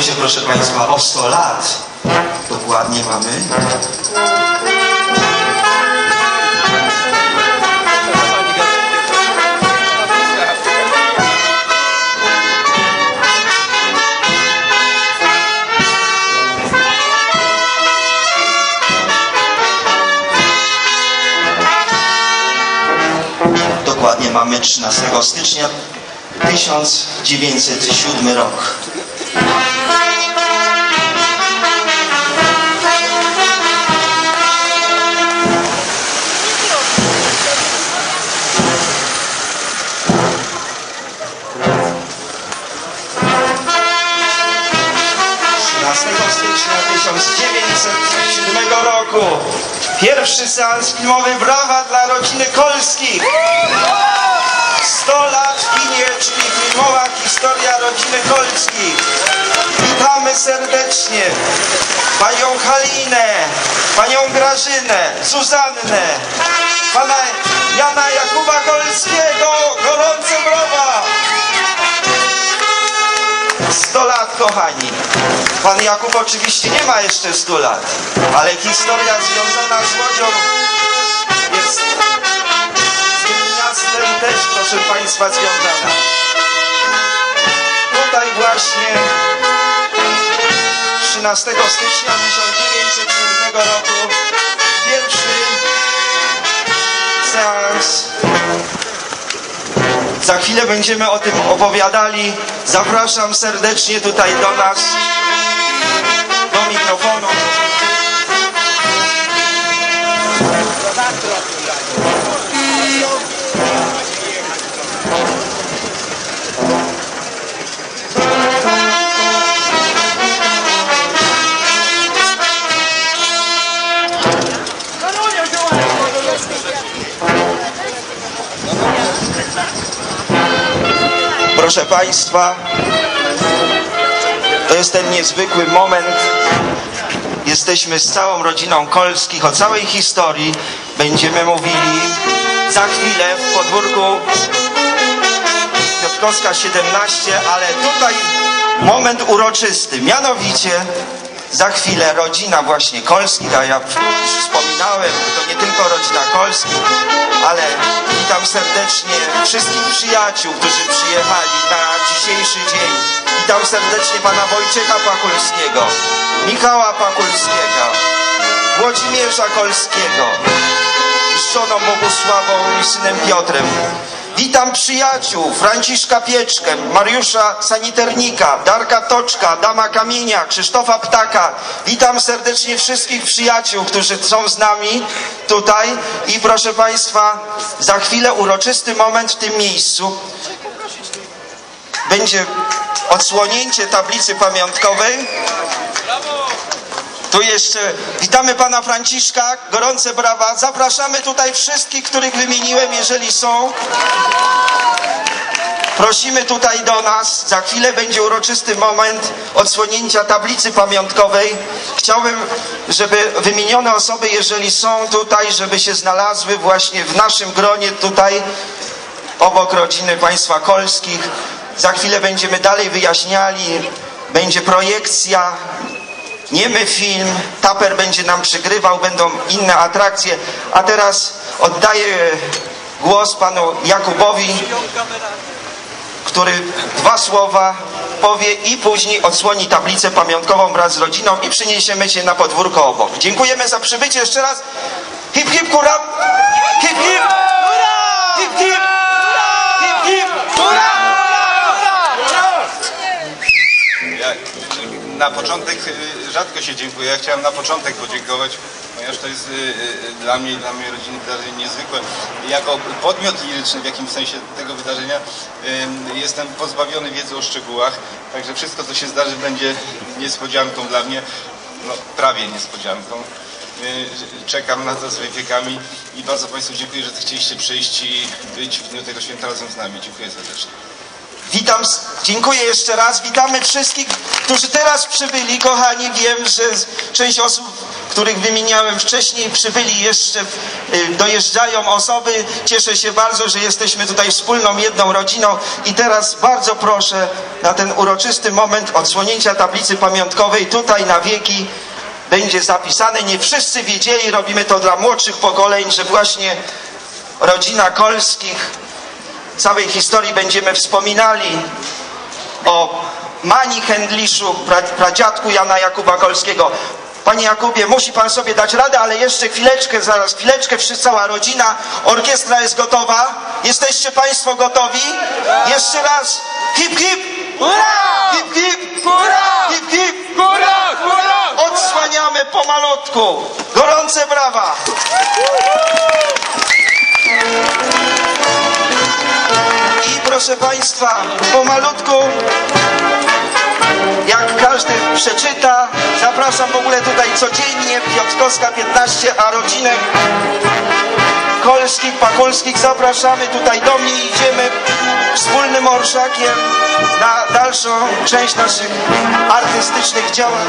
Się, proszę Państwa, o 100 lat. Dokładnie mamy. Dokładnie mamy 13 stycznia 1907 rok. Roku. Pierwszy seans filmowy Brawa dla rodziny Kolskich. 100 lat ginie, czyli filmowa historia rodziny Kolskich. Witamy serdecznie panią Halinę, panią Grażynę, Zuzannę, pana Jana Jakuba Kolskiego. Gorące brawa! 100 lat, kochani. Pan Jakub oczywiście nie ma jeszcze 100 lat, ale historia związana z Łodzią jest z tym miastem też, proszę Państwa, związana. Tutaj właśnie 13 stycznia 1907 roku pierwszy seans za chwilę będziemy o tym opowiadali. Zapraszam serdecznie tutaj do nas, do mikrofonu. Proszę Państwa, to jest ten niezwykły moment. Jesteśmy z całą rodziną Kolskich, o całej historii będziemy mówili za chwilę w podwórku Piotrkowska 17, ale tutaj moment uroczysty, mianowicie za chwilę rodzina właśnie Kolskich, a ja już wspominałem, to nie tylko rodzina Kolskich, ale witam serdecznie wszystkich przyjaciół, którzy przyjechali na dzisiejszy dzień. Witam serdecznie pana Wojciecha Pakulskiego, Michała Pakulskiego, Włodzimierza Kolskiego, z żoną Bogusławą i synem Piotrem. Witam przyjaciół Franciszka Pieczkę, Mariusza Saniternika, Darka Toczka, Dama Kamienia, Krzysztofa Ptaka. Witam serdecznie wszystkich przyjaciół, którzy są z nami tutaj i proszę Państwa, za chwilę uroczysty moment w tym miejscu. Będzie odsłonięcie tablicy pamiątkowej. Tu jeszcze witamy pana Franciszka, gorące brawa. Zapraszamy tutaj wszystkich, których wymieniłem, jeżeli są. Prosimy tutaj do nas. Za chwilę będzie uroczysty moment odsłonięcia tablicy pamiątkowej. Chciałbym, żeby wymienione osoby, jeżeli są tutaj, żeby się znalazły właśnie w naszym gronie tutaj obok rodziny państwa kolskich. Za chwilę będziemy dalej wyjaśniali. Będzie projekcja niemy film, taper będzie nam przygrywał, będą inne atrakcje. A teraz oddaję głos panu Jakubowi, który dwa słowa powie i później odsłoni tablicę pamiątkową wraz z rodziną i przyniesiemy się na podwórko obok. Dziękujemy za przybycie jeszcze raz. Hip hip kura! Hip hip! Hip hip! Hip hip! Ja na początek y, rzadko się dziękuję. Ja chciałem na początek podziękować, ponieważ to jest y, y, dla mnie i dla mojej rodziny wydarzenie niezwykłe. Jako podmiot liryczny w jakimś sensie tego wydarzenia y, jestem pozbawiony wiedzy o szczegółach, także wszystko co się zdarzy będzie niespodzianką dla mnie, no prawie niespodzianką. Y, Czekam na to z wypiekami i bardzo Państwu dziękuję, że chcieliście przyjść i być w dniu tego święta razem z nami. Dziękuję serdecznie. Witam, dziękuję jeszcze raz. Witamy wszystkich, którzy teraz przybyli. Kochani, wiem, że część osób, których wymieniałem wcześniej, przybyli jeszcze, y, dojeżdżają osoby. Cieszę się bardzo, że jesteśmy tutaj wspólną, jedną rodziną i teraz bardzo proszę na ten uroczysty moment odsłonięcia tablicy pamiątkowej tutaj na wieki będzie zapisane. Nie wszyscy wiedzieli, robimy to dla młodszych pokoleń, że właśnie rodzina Kolskich całej historii będziemy wspominali o Mani Händliszu, pra, pradziadku Jana Jakuba Kolskiego. Panie Jakubie, musi pan sobie dać radę, ale jeszcze chwileczkę, zaraz chwileczkę, wszyscy, cała rodzina, orkiestra jest gotowa. Jesteście państwo gotowi? Jeszcze raz. Hip, hip! Hurra! Hip, hip! Hurra! Hip, hip! Hurra! Odsłaniamy pomalutku. Gorące brawa. Proszę Państwa, pomalutku, jak każdy przeczyta, zapraszam w ogóle tutaj codziennie, Piotrkowska 15, a rodzinek Kolskich, Pakulskich zapraszamy tutaj do mnie, idziemy wspólnym orszakiem na dalszą część naszych artystycznych działań.